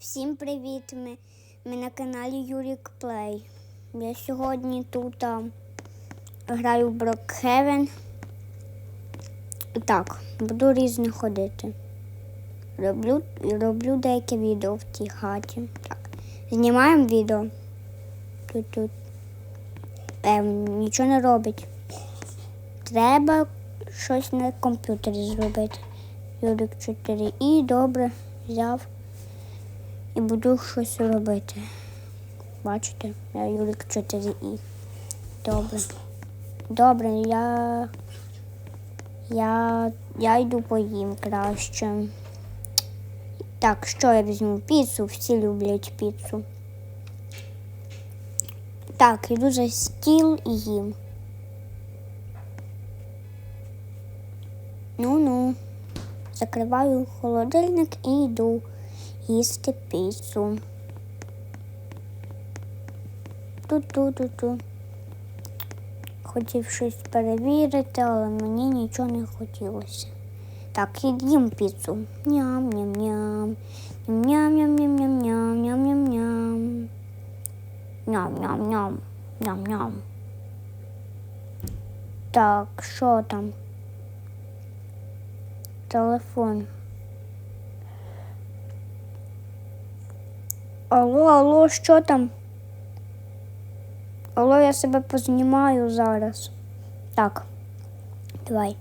Всім привіт! Ми, ми на каналі Юрік Плей. Я сьогодні тут а, граю в Брокхевен. Так, буду різно ходити. Роблю, роблю деяке відео в тій хаті. Так, знімаємо відео. Тут тут. Ем, нічого не робить. Треба щось на комп'ютері зробити. Юрік 4 і добре взяв і буду щось робити. Бачите, я Юрік 4 і. Добре. Добре, я. Я. Я йду поїм краще. Так, що я візьму? Піцу, всі люблять піцу. Так, йду за стіл і їм. Ну-ну. Закриваю холодильник і йду їсти піцу. Ту-ту-ту-ту. Хотів щось перевірити, але мені нічого не хотілося. Так, їм піцу. Ням-ням-ням. Ням-ням-ням-ням-ням-ням-ням. Ням-ням-ням. Ням-ням. Так, що там? Телефон. Алло, алло, що там? Алло, я себе познімаю зараз. Так, давай.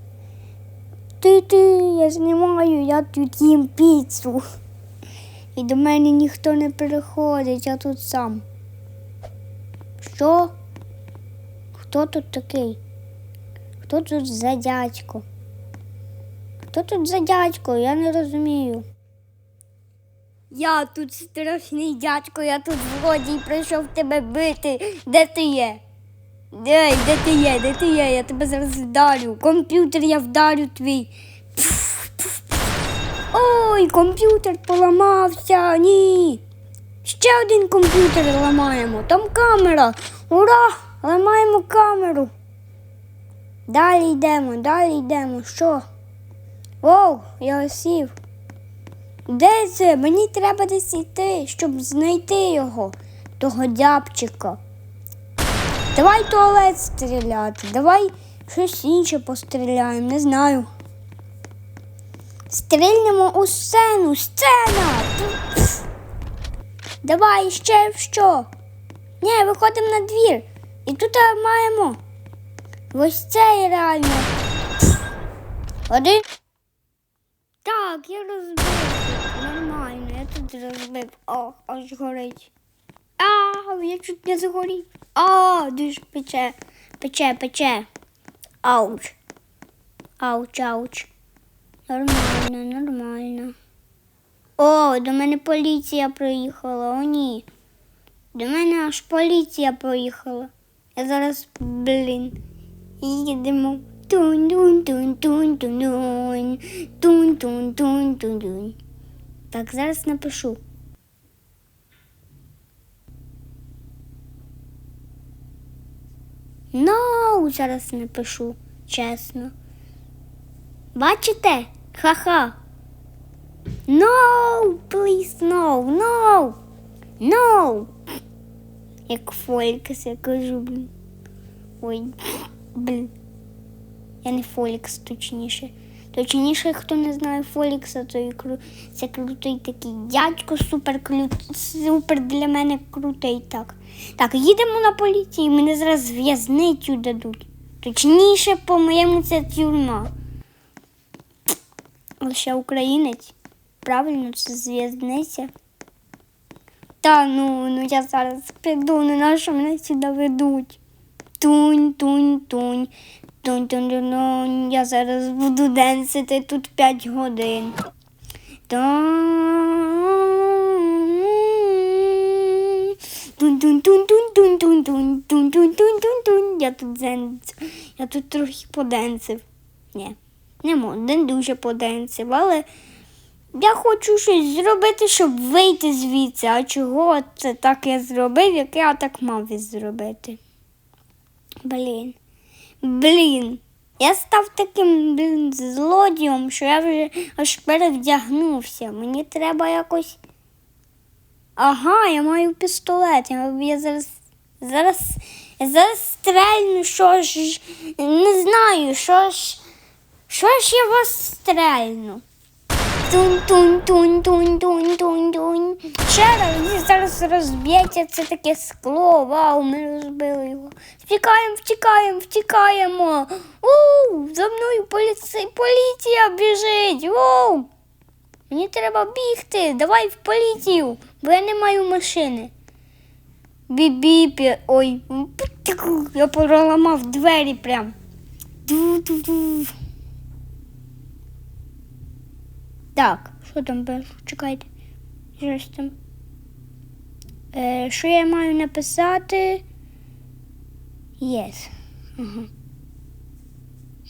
Ти ти, я знімаю, я тут їм піцу. І до мене ніхто не приходить, я тут сам. Що? Хто тут такий? Хто тут за дядько? Хто тут за дядько? Я не розумію. Я тут страшний дядько, я тут злодій прийшов тебе бити. Де ти є? Де, де ти є? Де ти є? Я тебе зараз вдарю. Комп'ютер я вдарю твій. Ой, комп'ютер поламався. Ні. Ще один комп'ютер ламаємо. Там камера. Ура! Ламаємо камеру. Далі йдемо, далі йдемо. Що? Оу, я сів. Де це? Мені треба десь йти, щоб знайти його, того дябчика. Давай туалет стріляти, давай щось інше постріляємо, не знаю. Стрільнемо у сцену, сцена! Давай ще що? Ні, виходимо на двір. І тут маємо. Ось це реально. Один. Так, я розбив. Тут розбив. О, аж горить. А, я чуть не згорів. А, дуже пече, пече, пече. Ауч. Ауч, ауч. Нормально, нормально. О, до мене поліція приїхала, о ні. До мене аж поліція приїхала. Я зараз, блін, їдемо. Тун тун Так, зараз напишу. No, зараз напишу, чесно. Бачите? Ха-ха. No, please, no, no, no. Як фолькс, я кажу, блін. Ой, блін. Я не Фолікс, точніше. Точніше, хто не знає Фолікса, то це крутий такий дядько, супер супер для мене крутий. Так, так, їдемо на поліцію, мене зараз в'язницю дадуть. Точніше, по-моєму, це тюрма. Лише українець. Правильно, це зв'язниця. Та ну, ну я зараз піду, не на що мене сюди ведуть. Тунь, тунь, тунь. Тунь, тунь, тунь, тунь. Я зараз буду денсити тут 5 годин. Тунь. Я тут зен... Я тут трохи поденсив. Ні, не можу, не дуже поденсив, але я хочу щось зробити, щоб вийти звідси. А чого це так я зробив, як я так мав зробити? Блін. Блін. Я став таким блін, злодієм, що я вже аж перевдягнувся. Мені треба якось Ага, я маю пістолет. Я, зараз. Зараз. Я зараз стрельну, що ж. Не знаю, що ж. Що ж я вас стрельну? Тунь, тунь, тунь, тунь, тунь, тунь, тунь. Ще раз зараз розб'ється це таке скло. Вау, ми розбили його. Втікаємо, втікаємо, втікаємо. У, за мною поліці... поліція біжить. Воу. Мені треба бігти. Давай в поліцію, бо я не маю машини. Бі-біпі. Ой, я проламав двері прям. Ду-ду-ду. Так, що там було? Чекайте. Щось там. Е, що я маю написати? Єс. Ага.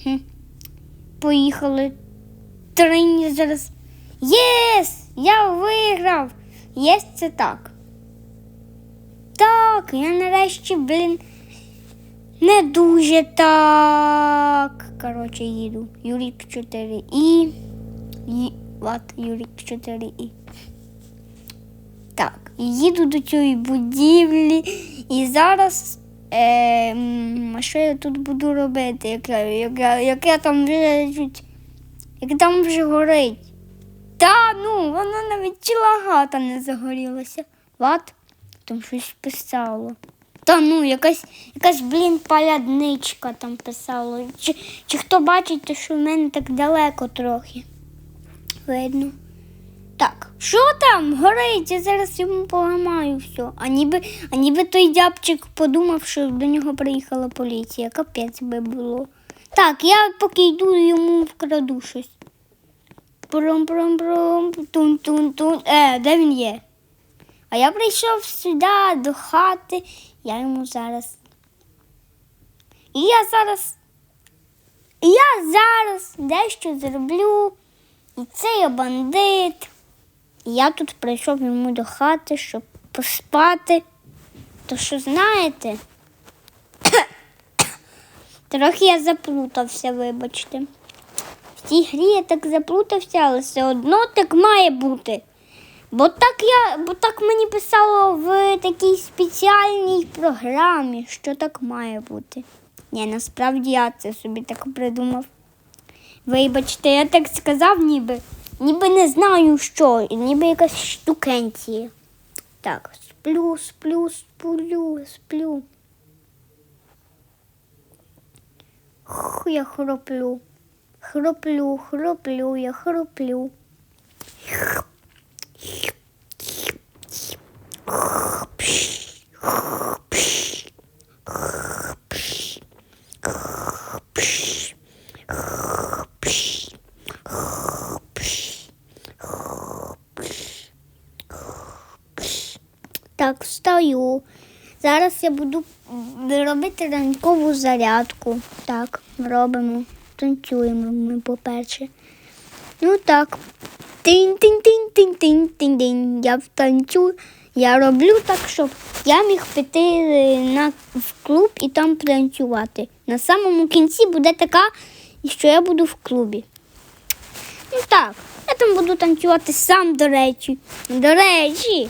Хм. Поїхали. Трині зараз. Єс! Я виграв! Єс, це так. Так, я нарешті, блін. Не дуже так. Коротше, їду. Юрік 4 і. І... От, Юрік 4 і. Так, їду до цієї будівлі і зараз. Е, що я тут буду робити? Як я, як я, як я там вже. Як там вже горить. Та ну, воно навіть ціла гата не загорілася. От, там щось писало. Та ну, якась, якась, блін, палядничка там писала. Чи, чи хто бачить, що в мене так далеко трохи. Видно. Так, що там горить? Я зараз йому поламаю все. А ніби, а ніби той дябчик подумав, що до нього приїхала поліція. Капець би було. Так, я поки йду йому вкраду щось. Пром-пром-пром, тун-тун-тун. Е, де він є? А я прийшов сюди до хати, я йому зараз. І я зараз. І я зараз дещо зроблю. І це я бандит. Я тут прийшов йому до хати, щоб поспати. То що знаєте? Трохи я заплутався, вибачте. В цій грі я так заплутався, але все одно так має бути. Бо так я, бо так мені писало в такій спеціальній програмі, що так має бути. Ні, насправді я це собі так придумав. Вибачте, я так сказав, ніби, ніби не знаю що, ніби якась штукенція. Так, сплю, сплю, сплю, сплю. Хух, я хроплю. Хроплю, хроплю, я хроплю. Так, встаю. Зараз я буду робити ранкову зарядку. Так, робимо. Танцюємо ми, по-перше. Ну так. Тинь-тинь-тинь-тинь-тинь-тинь-тинь. Я втанцю. Я роблю так, щоб я міг піти е, на, в клуб і там потанцювати. На самому кінці буде така, що я буду в клубі. Ну так, я там буду танцювати сам, до речі. До речі,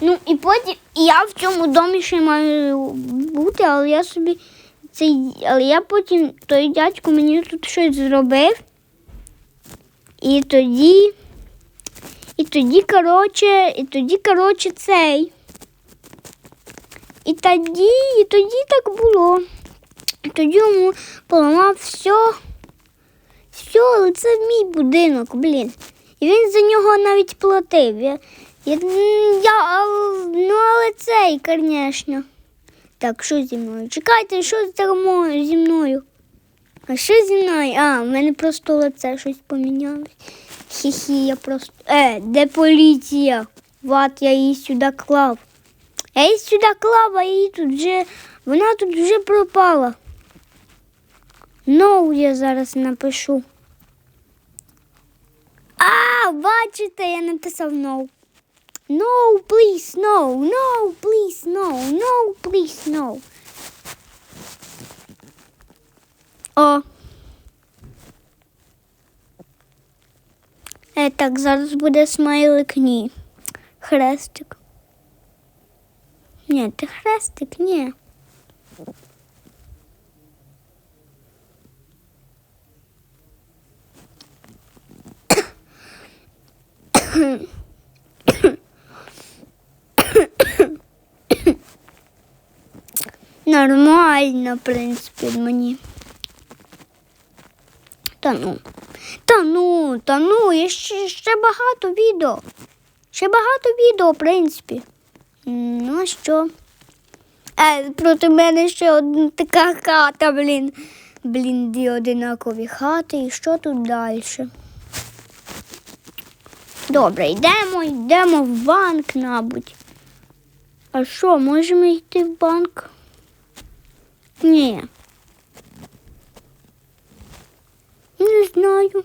Ну і потім я в цьому домі ще маю бути, але я собі цей, але я потім той дядько мені тут щось зробив. І тоді, і тоді, коротше, і тоді, коротше, цей. І тоді, і тоді так було. І тоді йому поламав все. Все, але це мій будинок, блін. І він за нього навіть платив. Я, я, ну, але цей, звісно. Так, що зі мною? Чекайте, що зі мною? А що зі мною? А, в мене просто лице щось помінялось. Хі-хі, я просто. Е, де поліція? Вот я її сюди клав. Я її сюди клала, і її тут вже, вона тут вже пропала. No я зараз напишу. А, бачите, я написав no. No, please, no, no, please, no, no, please, no. О. Е, так, зараз буде смайлик, ні. Хрестик. Ні, ти хрестик, ні. Нормально, в принципі, мені. Та ну. Та ну, та ну, є ще, ще багато відео. Ще багато відео, в принципі. Ну, що? Е, проти мене ще одна така хата, блін. Блін, дві одинакові хати. І що тут далі? Добре, йдемо, йдемо в банк, мабуть. А що, можемо йти в банк? Ні. Не знаю.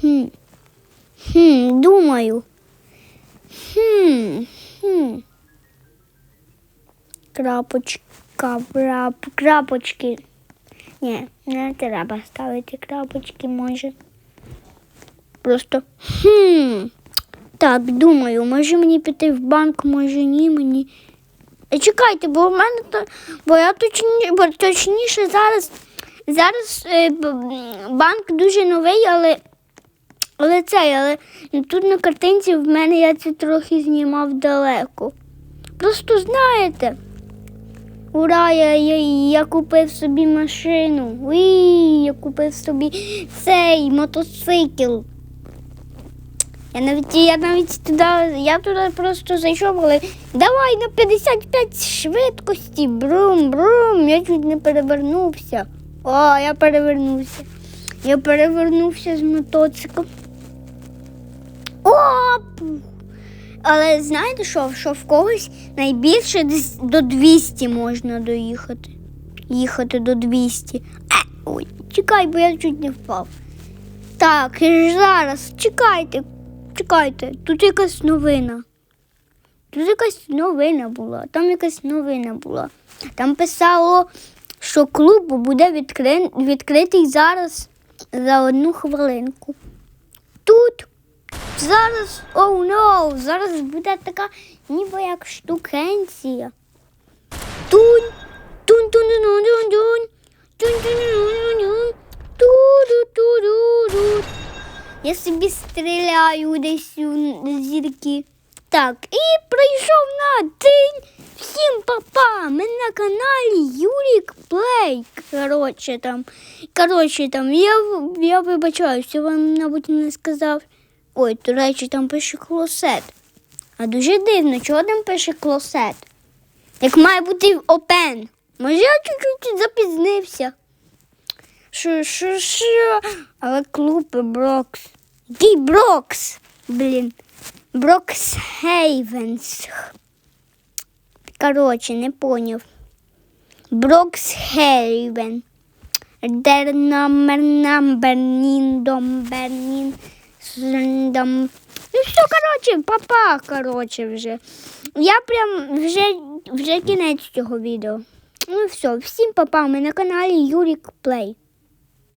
Хм. Хм, думаю. Хм. Хм. Крапочка, крап, крапочки. Ні, не треба ставити крапочки, може. Просто. Хм. Так, думаю, може мені піти в банк, може ні, мені. Е, Чекайте, бо в мене то, бо я точні, бо точніше зараз, зараз е, банк дуже новий, але, але цей, але тут на картинці в мене я це трохи знімав далеко. Просто знаєте. Ура, я, я, я купив собі машину. Уї, я купив собі цей мотоцикл. Я навіть, я навіть туди, я туди просто зайшов, але давай на 55 швидкості. Брум, брум. Я чуть не перевернувся. О, я перевернувся. Я перевернувся з мотоциклом. Оп! Але знаєте що, що в когось найбільше десь до 200 можна доїхати. Їхати до 200. Е, ой, чекай, бо я чуть не впав. Так, і ж зараз, чекайте, чекайте, тут якась новина. Тут якась новина була, там якась новина була. Там писало, що клуб буде відкри... відкритий зараз за одну хвилинку. Тут зараз, оу oh no, зараз буде така ніби як штукенція. Тунь, тунь тунь тунь тунь тунь тунь тунь тунь тунь ту-ду-ту-ду-ду. Я собі стріляю десь у зірки. Так, і прийшов на день. Всім папа! Ми на каналі Юрік Плей. Коротше там. Коротше там, я, я вибачаюся, вам, мабуть, не сказав. Ой, до речі, там пише клосет. А дуже дивно, чого там пише клосет? Як має бути опен. Може, я чуть-чуть запізнився. Що, що, що? Але клуб Брокс. Який Брокс? Блін. Брокс Хейвенс. Коротше, не поняв. Брокс Хейвен. Der номер нам Бернін, дом Бернін, дом. Ну все, коротше, папа, коротше, вже. Я прям вже, вже кінець цього відео. Ну все, всім папа, ми на каналі Юрік Плей.